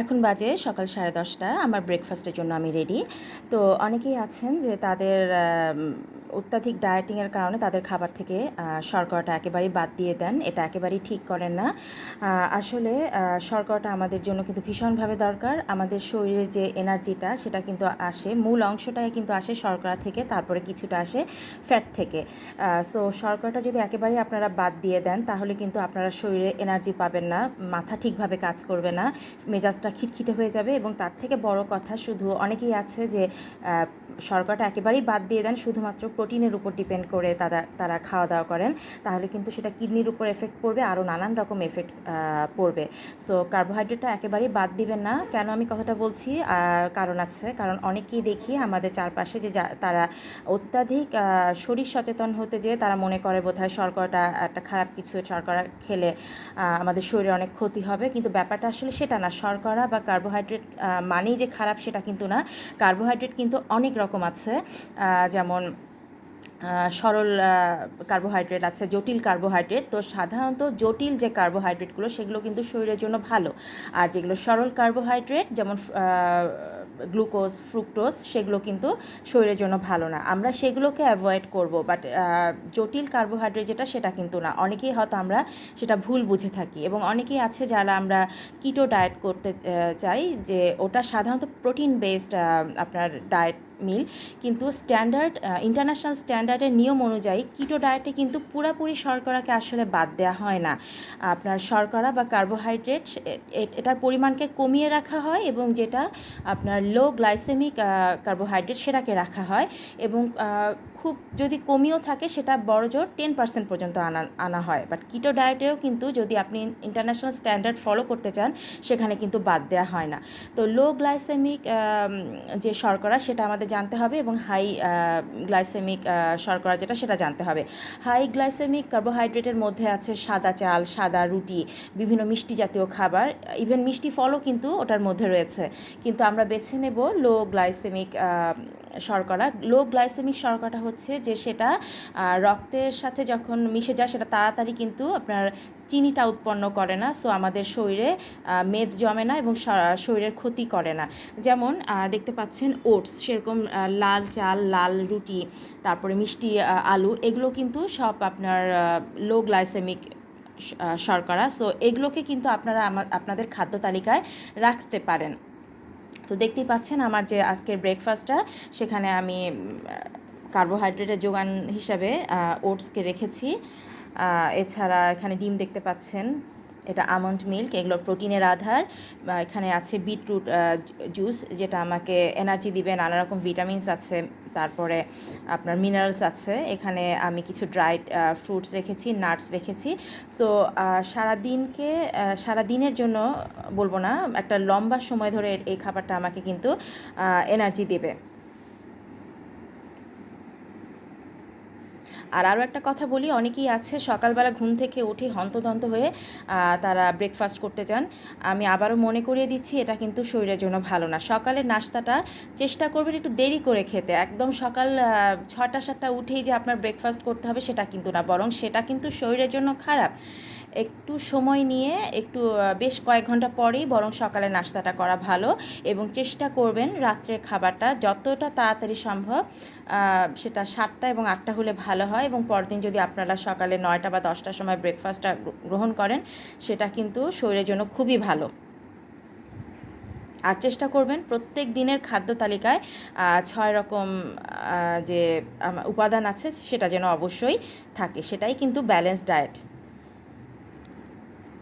এখন বাজে সকাল সাড়ে দশটা। আমার ব্রেকফাস্টের জন্য আমি রেডি তো অনেকেই আছেন যে তাদের অত্যাধিক ডায়েটিংয়ের কারণে তাদের খাবার থেকে শর্করাটা একেবারেই বাদ দিয়ে দেন। এটা একেবারেই ঠিক করেন না। আসলে শর্করাটা আমাদের জন্য কিন্তু ভীষণভাবে দরকার। আমাদের শরীরের যে এনার্জিটা, সেটা কিন্তু আসে। মূল অংশটাই কিন্তু আসে শর্করা থেকে, তারপরে কিছুটা আসে ফ্যাট থেকে। সো শর্করাটা যদি একেবারেই আপনারা বাদ দিয়ে দেন, তাহলে কিন্তু আপনারা শরীরে এনার্জি পাবেন না, মাথা ঠিকভাবে কাজ করবে না, মেজাজটা খিটখিটে হয়ে যাবে এবং তার থেকে বড় কথা শুধু অনেকেই আছে যে শর্করাটা একেবারেই বাদ দিয়ে দেন, শুধুমাত্র প্রোটিনের উপর ডিপেন্ড করে তারা তারা খাওয়া দাওয়া করেন, তাহলে কিন্তু সেটা কিডনির উপর এফেক্ট পড়বে, আরও নানান রকম এফেক্ট পড়বে। সো কার্বোহাইড্রেটটা একেবারেই বাদ দিবেন না। কেন আমি কথাটা বলছি? কারণ আছে, কারণ অনেকেই দেখি আমাদের চারপাশে যে তারা অত্যাধিক শরীর সচেতন হতে যেয়ে তারা মনে করে বোধহয় শর্করাটা একটা খারাপ কিছু, শর্করা খেলে আমাদের শরীরে অনেক ক্ষতি হবে। কিন্তু ব্যাপারটা আসলে সেটা না। শর্করা বা কার্বোহাইড্রেট মানেই যে খারাপ সেটা কিন্তু না। কার্বোহাইড্রেট কিন্তু অনেক রকম আছে। যেমন সরল কার্বোহাইড্রেট আছে, জটিল কার্বোহাইড্রেট তো সাধারণত জটিল যে কার্বোহাইড্রেটগুলো সেগুলো কিন্তু শরীরের জন্য ভালো। আর যেগুলো সরল কার্বোহাইড্রেট যেমন গ্লুকোজ ফ্রুক্টোজ সেগুলো কিন্তু শরীরের জন্য ভালো না। আমরা সেগুলোকে অ্যাভয়েড করব বাট জটিল কার্বোহাইড্রেট যেটা, সেটা কিন্তু না। অনেকেই হয়তো আমরা সেটা ভুল বুঝে থাকি, এবং অনেকেই আছে যারা আমরা কিটো ডায়েট করতে চাই, যে ওটা সাধারণত প্রোটিন বেসড আপনার ডায়েট মিল। কিন্তু স্ট্যান্ডার্ড ইন্টারন্যাশনাল স্ট্যান্ডার্ডের নিয়ম অনুযায়ী কিটো ডায়েটে কিন্তু পুরাপুরি শর্করাকে আসলে বাদ দেওয়া হয় না। আপনার শর্করা বা কার্বোহাইড্রেট এটার পরিমাণকে কমিয়ে রাখা হয় এবং যেটা আপনার লো গ্লাইসেমিক কার্বোহাইড্রেট সেটাকে রাখা হয় এবং খুব যদি কমিয়েও থাকে সেটা বড় জোর টেন পার্সেন্ট পর্যন্ত আনা আনা হয়। বাট কিটো ডায়েটেও কিন্তু যদি আপনি ইন্টারন্যাশনাল স্ট্যান্ডার্ড ফলো করতে চান, সেখানে কিন্তু বাদ দেওয়া হয় না। তো লো গ্লাইসেমিক যে শর্করা সেটা আমাদের জানতে হবে এবং হাই গ্লাইসেমিক শর্করা যেটা সেটা জানতে হবে। হাই গ্লাইসেমিক কার্বোহাইড্রেটের মধ্যে আছে সাদা চাল, সাদা রুটি, বিভিন্ন মিষ্টি জাতীয় খাবার। ইভেন মিষ্টি ফলও কিন্তু ওটার মধ্যে রয়েছে। কিন্তু আমরা বেছে নেব লো গ্লাইসেমিক শর্করা। লো গ্লাইসেমিক শর্করাটা হচ্ছে যে সেটা রক্তের সাথে যখন মিশে যায় সেটা তাড়াতাড়ি কিন্তু আপনার চিনিটা উৎপন্ন করে না। সো আমাদের শরীরে মেদ জমে না এবং শরীরের ক্ষতি করে না। যেমন দেখতে পাচ্ছেন ওটস, সেরকম লাল চাল, লাল রুটি, তারপরে মিষ্টি আলু, এগুলো কিন্তু সব আপনার লো গ্লাইসেমিক শর্করা। সো এগুলোকে কিন্তু আপনারা আপনাদের খাদ্য তালিকায় রাখতে পারেন। তো দেখতেই পাচ্ছেন আমার যে আজকের ব্রেকফাস্টটা সেখানে আমি কার্বোহাইড্রেটের যোগান হিসাবে ওটসকে রেখেছি। এছাড়া এখানে ডিম দেখতে পাচ্ছেন। এটা আমন্ড মিল্ক এগুলো প্রোটিনের আধার এখানে আছে বিটরুট জুস, যেটা আমাকে এনার্জি দিবে, নানা রকম ভিটামিনস আছে, তারপরে আপনার মিনারেলস আছে, এখানে আমি কিছু ড্রাইড ফ্রুটস রেখেছি, নাটস রেখেছি। সো সারাদিনকে সারাদিনের জন্য বলব না, একটা লম্বা সময় ধরে এই খাবারটা আমাকে কিন্তু এনার্জি দেবে। আর আরও একটা কথা বলি, অনেকেই আছে সকালবেলা ঘুম থেকে উঠে হন্তদন্ত হয়ে তারা ব্রেকফাস্ট করতে চান আমি আবারও মনে করিয়ে দিচ্ছি, এটা কিন্তু শরীরের জন্য ভালো না। সকালের নাস্তাটা চেষ্টা করবেন একটু দেরি করে খেতে। একদম সকাল ছটা সাতটা উঠেই যে আপনার ব্রেকফাস্ট করতে হবে, সেটা কিন্তু না। বরং সেটা কিন্তু শরীরের জন্য খারাপ। একটু সময় নিয়ে একটু বেশ কয়েক ঘণ্টা পরেই বরং সকালে নাস্তাটা করা ভালো এবং চেষ্টা করবেন রাত্রের খাবারটা যতটা তাড়াতাড়ি সম্ভব সেটা সাতটা এবং আটটা হলে ভালো হয় এবং পরদিন যদি আপনারা সকালে নয়টা বা দশটার সময় ব্রেকফাস্টটা গ্রহণ করেন, সেটা কিন্তু শরীরের জন্য খুবই ভালো। আর চেষ্টা করবেন প্রত্যেক দিনের খাদ্য তালিকায় ছয় রকম যে উপাদান আছে সেটা যেন অবশ্যই থাকে। সেটাই কিন্তু ব্যালেন্স ডায়েট